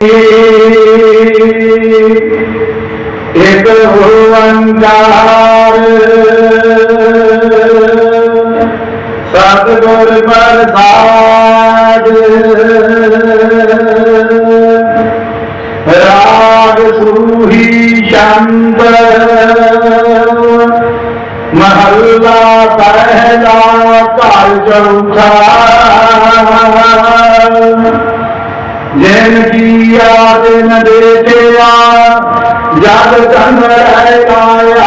एक भुवंकार सतगुर प्रसाद। राग सूही शांत महल्ला पहला काल चौथा। जैन की याद न देखे याद चंद रहताया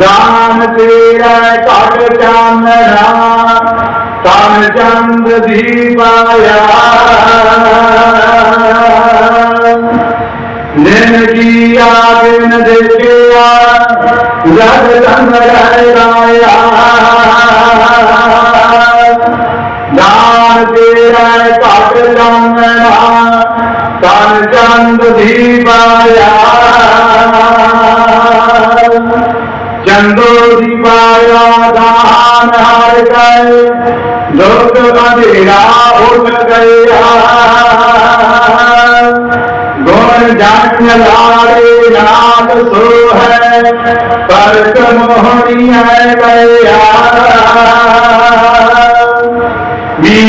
दान तेरा काट चंदना कान चंद दीपाया जैन की याद न देखे याद संग रहताया दान चंद भी चंदो भी पाया दान हार गए लोग अंधेरा उठ गया गुण जन लारे सो है पर तुम है गया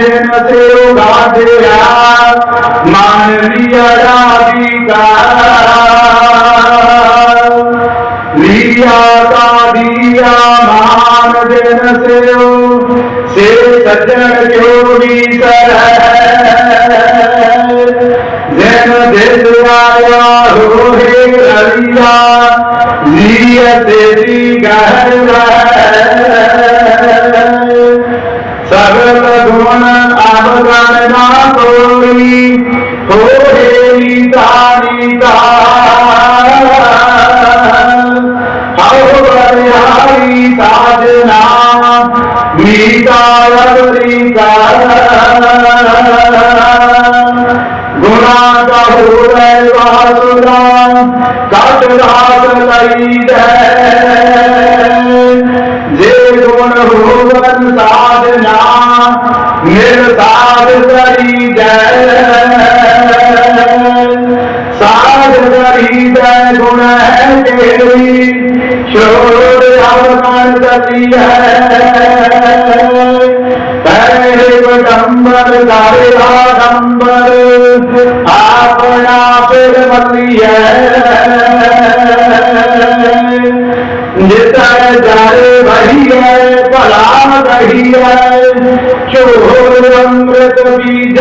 जिन से उगा दिया मानवीय राधिका लिया का दिया मान से से सजन कर लिया तेरी गहरा सोनर आबगर ना कोई हो तो रे नीता नीता हव बरिहारी साजना नीता रीता गुणा कहो वह सुरा कट रात लई दे। साधना निर्साध करी जय साध करी जय गुण है तेरी शोर अवमान करी है पहले विडम्बर सारे आडम्बर आप चोरमृत बीज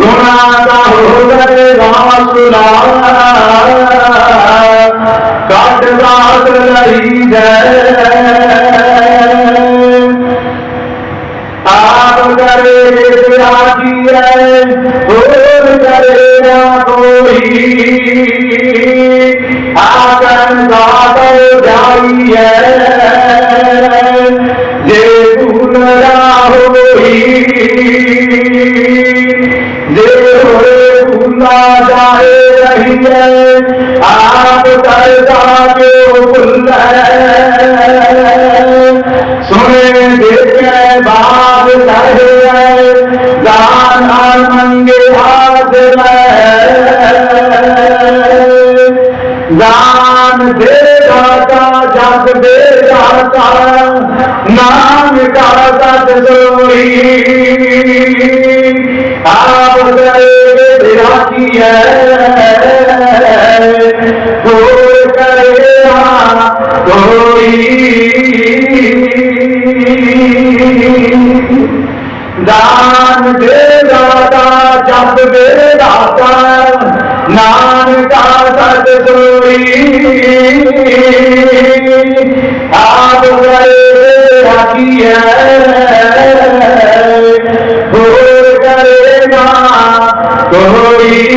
गुणाता होदर रासुला काट रात रही आप करे राज़ी है और करे ना कोई आकर दादा जाई है आप सरदारे बुल सुने देखे बात कहे दान मंगे हाथ दान दे दाता, जग दे दाता, नाम का सत सोई आप है। दान दे दादा जप दे दाता नान का सत आप राखी है। करेगा कोई।